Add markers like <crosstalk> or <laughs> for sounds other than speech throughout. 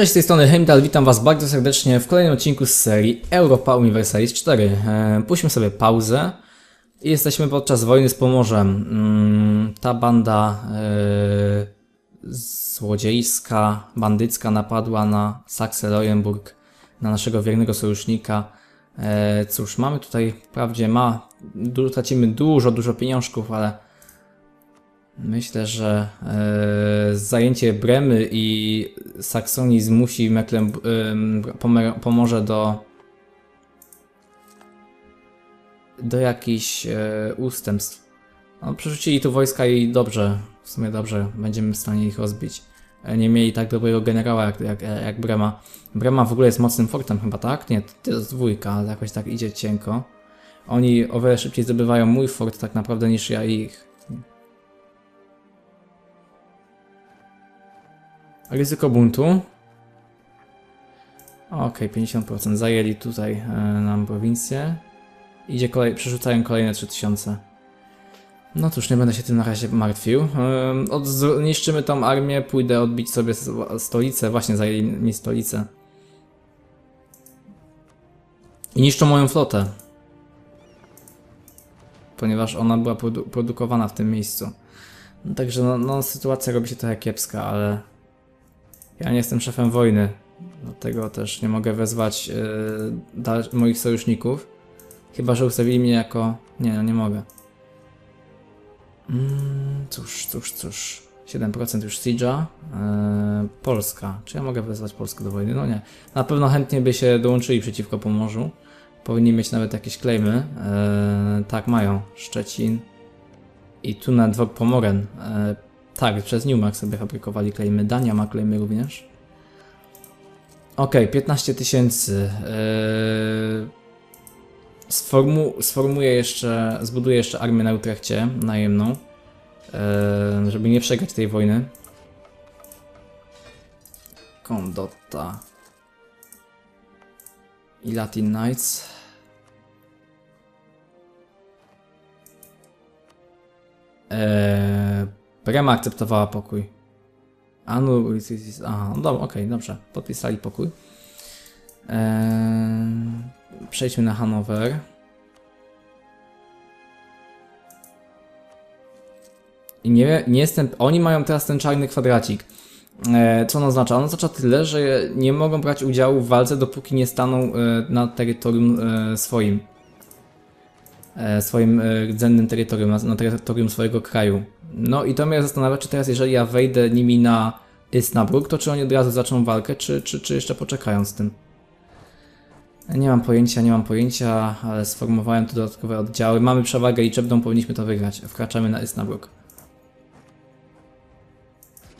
Cześć, z tej strony Heimdall, witam was bardzo serdecznie w kolejnym odcinku z serii Europa Universalis 4. E, puśćmy sobie pauzę i jesteśmy podczas wojny z Pomorzem. Mm, ta banda e, złodziejska, bandycka napadła na Saxe-Lauenburg, na naszego wiernego sojusznika. E, cóż, mamy tutaj, wprawdzie ma, tracimy dużo, dużo pieniążków, ale Myślę, że e, zajęcie Bremy i Saksonii zmusi Mecklenb e, Pomorze do do jakichś e, ustępstw. No, przerzucili tu wojska i dobrze, w sumie dobrze, będziemy w stanie ich rozbić. E, Nie mieli tak dobrego generała jak, jak, jak Brema. Brema w ogóle jest mocnym fortem chyba, tak? Nie, to jest dwójka, ale jakoś tak idzie cienko. Oni o wiele szybciej zdobywają mój fort tak naprawdę niż ja ich. Ryzyko buntu. Okej, 50%. Zajęli tutaj e, nam prowincję. Idzie kolej, przerzucają kolejne 3000. No cóż, nie będę się tym na razie martwił. Ym, od, zniszczymy tą armię, pójdę odbić sobie stolicę. Właśnie zajęli mi stolicę. I niszczą moją flotę. Ponieważ ona była produ produkowana w tym miejscu. No, także no, no, sytuacja robi się trochę kiepska, ale ja nie jestem szefem wojny, dlatego też nie mogę wezwać yy, moich sojuszników. Chyba, że ustawili mnie jako... Nie, no nie mogę. Mm, cóż, cóż, cóż. 7% już Siege'a. Yy, Polska. Czy ja mogę wezwać Polskę do wojny? No nie. Na pewno chętnie by się dołączyli przeciwko Pomorzu. Powinni mieć nawet jakieś claimy. Yy, tak, mają. Szczecin. I tu na dwóch Pomoren. Yy, tak, przez Newmark sobie fabrykowali claimy. Dania ma claimy również. Okej, 15 tysięcy. Yy, sformu, sformuję jeszcze, zbuduję jeszcze armię na Utrechcie najemną, yy, żeby nie przegrać tej wojny. Condotta i Latin Knights. Eee, Brema akceptowała pokój. Anu, aha, no okej, dobrze, podpisali pokój. Eee, przejdźmy na Hanower. I nie, nie jestem. Oni mają teraz ten czarny kwadracik. E, co on oznacza? On oznacza tyle, że nie mogą brać udziału w walce, dopóki nie staną e, na terytorium e, swoim. E, swoim e, rdzennym terytorium, na, terytorium swojego kraju. No i to mnie zastanawia, czy teraz, jeżeli ja wejdę nimi na Isnabruk, to czy oni od razu zaczną walkę, czy, czy, czy jeszcze poczekają z tym? Nie mam pojęcia, nie mam pojęcia, ale sformułowałem tu dodatkowe oddziały. Mamy przewagę liczebną, powinniśmy to wygrać. Wkraczamy na Isnabruk.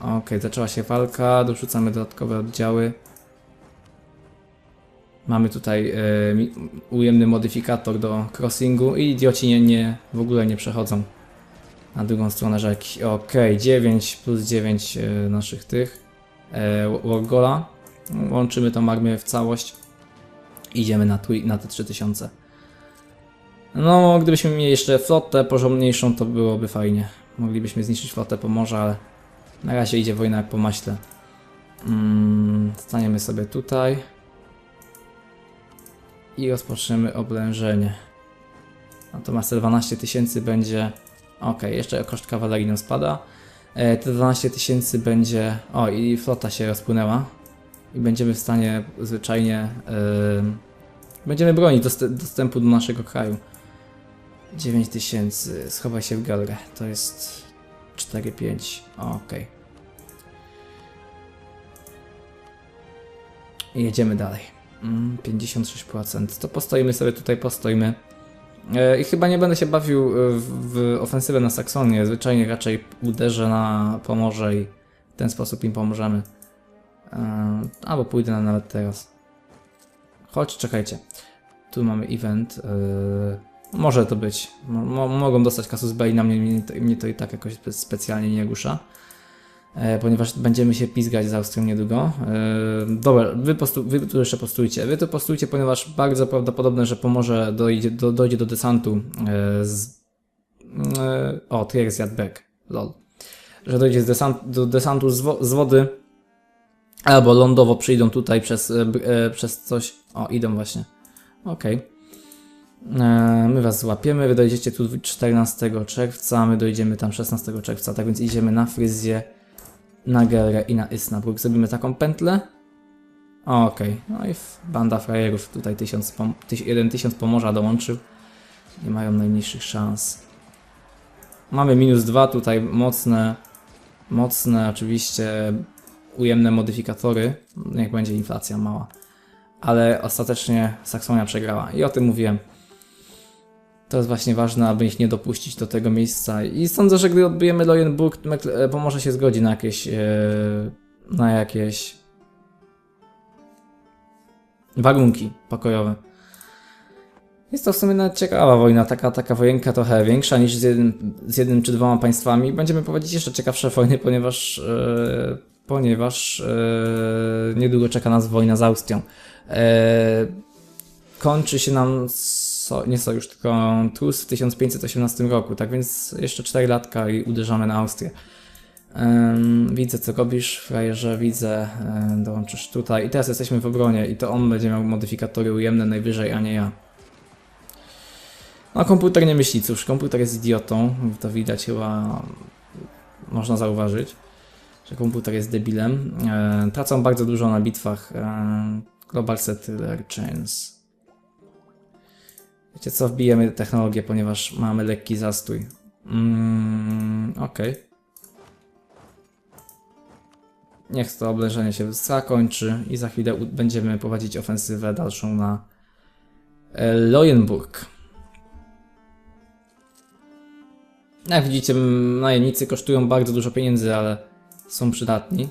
Okej, zaczęła się walka, dorzucamy dodatkowe oddziały. Mamy tutaj mi- ujemny modyfikator do crossingu i idioci nie, nie, w ogóle nie przechodzą na drugą stronę rzeki. Okej, 9 plus 9 e, naszych tych e, Wargola. Łączymy tą armię w całość. Idziemy na, tu, na te 3000. No, gdybyśmy mieli jeszcze flotę porządniejszą, to byłoby fajnie. Moglibyśmy zniszczyć flotę Pomorza, ale na razie idzie wojna jak po maśle. Mm, staniemy sobie tutaj. I rozpoczniemy oblężenie. Natomiast te 12 tysięcy będzie... Ok, jeszcze koszt kawalerii nam spada. E, te 12 tysięcy będzie... O, i flota się rozpłynęła. I będziemy w stanie zwyczajnie... em, będziemy bronić dost dostępu do naszego kraju. 9 tysięcy. Schowaj się w galrę. To jest 4-5. Okej. I jedziemy dalej. Mm, 56%. To postoimy sobie tutaj, postoimy. E, I chyba nie będę się bawił e, w, ofensywę na Saksonię. Zwyczajnie raczej uderzę na Pomorze i w ten sposób im pomożemy. E, Albo pójdę na nawet teraz. Chodź, czekajcie. Tu mamy event. Może to być. Mo- mo- mogą dostać kasus belli, na mnie, mnie, to, mnie to i tak jakoś spe- specjalnie nie rusza. E, ponieważ będziemy się pizgać z Austrią niedługo. E, dobra, wy, postu, wy tu jeszcze postujcie. Wy tu postujcie, ponieważ bardzo prawdopodobne, że Pomorze dojdzie do, dojdzie do desantu e, z... O, Trier zjadł back. Lol. Że dojdzie desant, do desantu z, wo, z wody Albo lądowo przyjdą tutaj przez, przez coś. O, idą właśnie. Okej. E, My was złapiemy, wy dojdziecie tu 14 czerwca, my dojdziemy tam 16 czerwca, tak więc idziemy na Fryzję, na Gerę i na Isnabruk. Zrobimy taką pętlę. Okej, no i banda frajerów, tutaj tysiąc pom- tyś, jeden tysiąc pomorza dołączył. Nie mają najmniejszych szans. Mamy minus dwa tutaj mocne, mocne oczywiście ujemne modyfikatory, niech będzie inflacja mała. Ale ostatecznie Saksonia przegrała i o tym mówiłem. To jest właśnie ważne, aby ich nie dopuścić do tego miejsca. I sądzę, że gdy odbijemy Lojenburg, Mekl- e, Pomorze się zgodzi na jakieś. E, na jakieś. warunki pokojowe. Jest to w sumie nawet ciekawa wojna, taka, taka wojenka trochę większa niż z jednym, z jednym czy dwoma państwami. Będziemy prowadzić jeszcze ciekawsze <laughs> wojny, ponieważ, e, ponieważ e, niedługo czeka nas wojna z Austrią. E, kończy się nam so, nie sojusz, tylko trus w 1518 roku, tak więc jeszcze 4 latka i uderzamy na Austrię. Em, widzę co robisz, frajerze, widzę, em, dołączysz tutaj i teraz jesteśmy w obronie i to on będzie miał modyfikatory ujemne najwyżej, a nie ja. No komputer nie myśli, cóż, komputer jest idiotą, to widać chyba, można zauważyć, że komputer jest debilem. E, tracą bardzo dużo na bitwach. E, Global Settler Chains. Wiecie co, wbijemy technologię, ponieważ mamy lekki zastój. Mm, Okej. Niech to oblężenie się zakończy i za chwilę będziemy prowadzić ofensywę dalszą na e, Lojenburg. Jak widzicie, najemnicy kosztują bardzo dużo pieniędzy, ale są przydatni.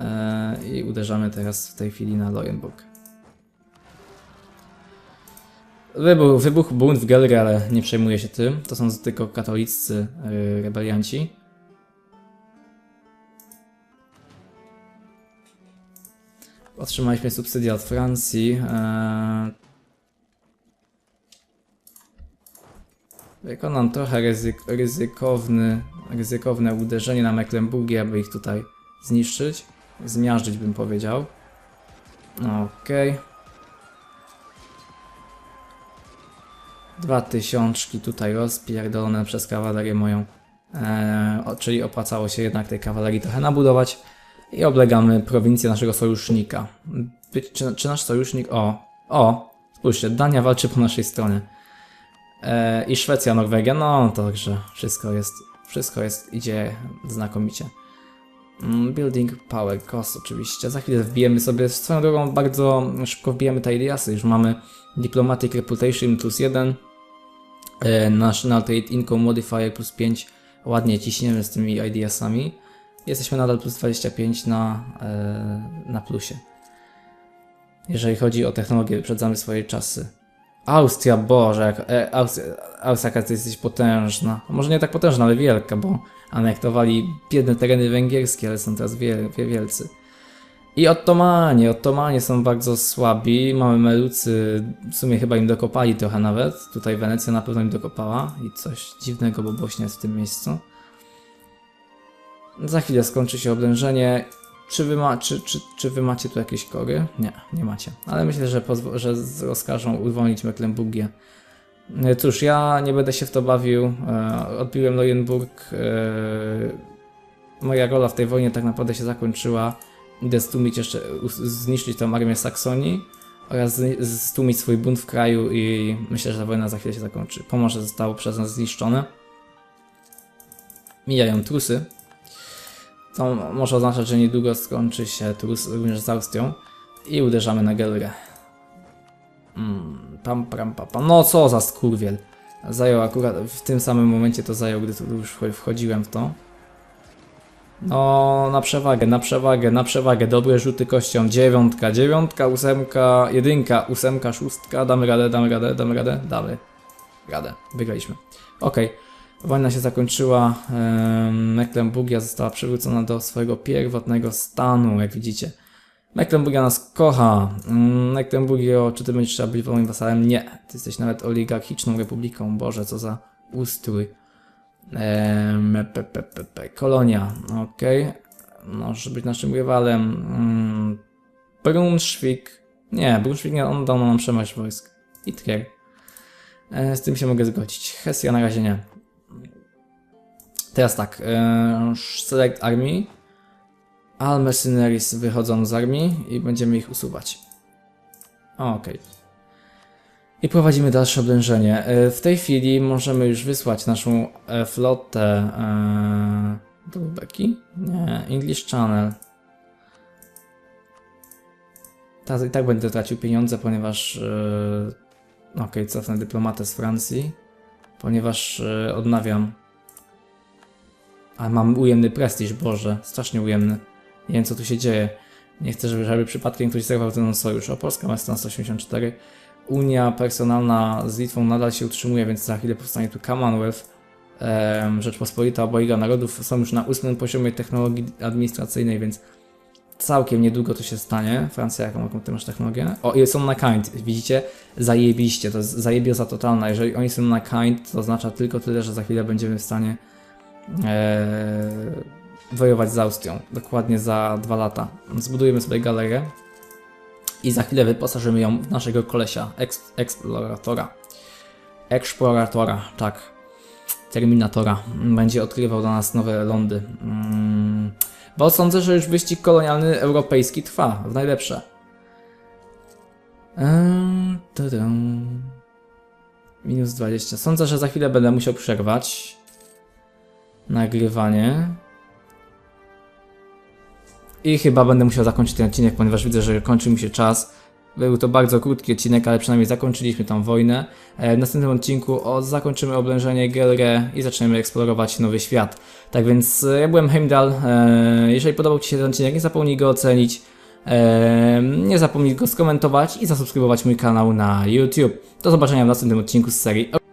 E, I uderzamy teraz w tej chwili na Lojenburg. Wybuch, wybuchł bunt w Gelry, ale nie przejmuję się tym. To są tylko katoliccy yy, rebelianci. Otrzymaliśmy subsydia od Francji. Eee... Wykonam trochę ryzyk, ryzykowny, ryzykowne uderzenie na Mecklenburgię, aby ich tutaj zniszczyć. Zmiażdżyć bym powiedział. Okej. Dwa tysiączki tutaj rozpierdolone przez kawalerię moją. O, czyli opłacało się jednak tej kawalerii trochę nabudować. I oblegamy prowincję naszego sojusznika. Czy, czy nasz sojusznik... O! O! Spójrzcie, Dania walczy po naszej stronie. Eee, I Szwecja, Norwegia, no także wszystko jest, wszystko jest, idzie znakomicie. Mm, Building Power Cost oczywiście. Za chwilę wbijemy sobie, swoją drogą bardzo szybko wbijemy te ideasy. Już mamy Diplomatic Reputation plus 1, e, National Trade Income Modifier plus 5. Ładnie ciśniemy z tymi ideasami. Jesteśmy nadal plus 25 na, e, na plusie. Jeżeli chodzi o technologię, wyprzedzamy swoje czasy. Austria, Boże, jak, e, Austria, Austria, jaka jesteś potężna. Może nie tak potężna, ale wielka, bo anektowali biedne tereny węgierskie, ale są teraz wie, wie, wielcy. I Ottomanie, Ottomanie są bardzo słabi, mamy Melucy, w sumie chyba im dokopali trochę nawet, tutaj Wenecja na pewno im dokopała i coś dziwnego, bo Bośnia jest w tym miejscu. Za chwilę skończy się oblężenie. Czy wy, ma, czy, czy, czy wy macie tu jakieś kory? Nie, nie macie. Ale myślę, że, że rozkażą uwolnić Mecklenburgię. E, Cóż, ja nie będę się w to bawił. E, odbiłem Neuenburg. E, moja rola w tej wojnie tak naprawdę się zakończyła. Idę stłumić jeszcze, zniszczyć tą armię Saksonii oraz stłumić swój bunt w kraju i myślę, że ta wojna za chwilę się zakończy. Pomorze zostało przez nas zniszczone. Mijają trusy. To może oznaczać, że niedługo skończy się trus również z Austrią i uderzamy na Gelrę. Mm, pam, pam, pam, pam. No co za skurwiel. Zajął akurat w tym samym momencie to zajął, gdy tu już wchodziłem w to. No, na przewagę, na przewagę, na przewagę. Dobre rzuty kością. Dziewiątka, dziewiątka, ósemka, jedynka, ósemka, szóstka. Damy radę, damy radę, damy radę, damy radę. Wygraliśmy. Okej. Wojna się zakończyła. Mecklenburgia została przywrócona do swojego pierwotnego stanu, jak widzicie. Mecklenburgia nas kocha. Mm, Mecklenburgio, czy ty będziesz trzeba być moim wasalem? Nie. Ty jesteś nawet oligarchiczną republiką. Boże, co za ustrój. Pe. Kolonia, okej. może być naszym rywalem. Mm, Brunswick. Nie, Brunswick nie, on dał nam przemość wojsk. I Trier. E, Z tym się mogę zgodzić. Hesja na razie nie. Teraz tak. e, Select Army. All mercenaries wychodzą z armii i będziemy ich usuwać. Okej. I prowadzimy dalsze oblężenie. E, W tej chwili możemy już wysłać naszą e, flotę e, do Beki? Nie, English Channel. Teraz i tak będę tracił pieniądze, ponieważ. E, Okej, cofnę dyplomatę z Francji, ponieważ odnawiam. A mam ujemny prestiż, Boże, strasznie ujemny. Nie wiem co tu się dzieje. Nie chcę, żeby, żeby przypadkiem ktoś zerwał ten sojusz. O, Polska ma stan 184. Unia personalna z Litwą nadal się utrzymuje, więc za chwilę powstanie tu Commonwealth. Rzeczpospolita obojga narodów są już na ósmym poziomie technologii administracyjnej, więc całkiem niedługo to się stanie. Francja, jaką, jaką ty masz technologię? O, i są na kind, widzicie? Zajebiście, to jest zajebioza totalna. Jeżeli oni są na kind, to oznacza tylko tyle, że za chwilę będziemy w stanie e, wojować z Austrią. Dokładnie za dwa lata. Zbudujemy sobie galerię i za chwilę wyposażymy ją w naszego kolesia, eks, eksploratora. Eksploratora, tak. Terminatora. Będzie odkrywał dla nas nowe lądy. Mm, bo sądzę, że już wyścig kolonialny europejski trwa w najlepsze. Eee. Minus 20. Sądzę, że za chwilę będę musiał przerwać nagrywanie. I chyba będę musiał zakończyć ten odcinek, ponieważ widzę, że kończy mi się czas. Był to bardzo krótki odcinek, ale przynajmniej zakończyliśmy tą wojnę. E, W następnym odcinku o, zakończymy oblężenie Gelre i zaczniemy eksplorować nowy świat. Tak więc e, ja byłem Heimdall. E, Jeżeli podobał Ci się ten odcinek, nie zapomnij go ocenić. Nie zapomnij go skomentować i zasubskrybować mój kanał na YouTube. Do zobaczenia w następnym odcinku z serii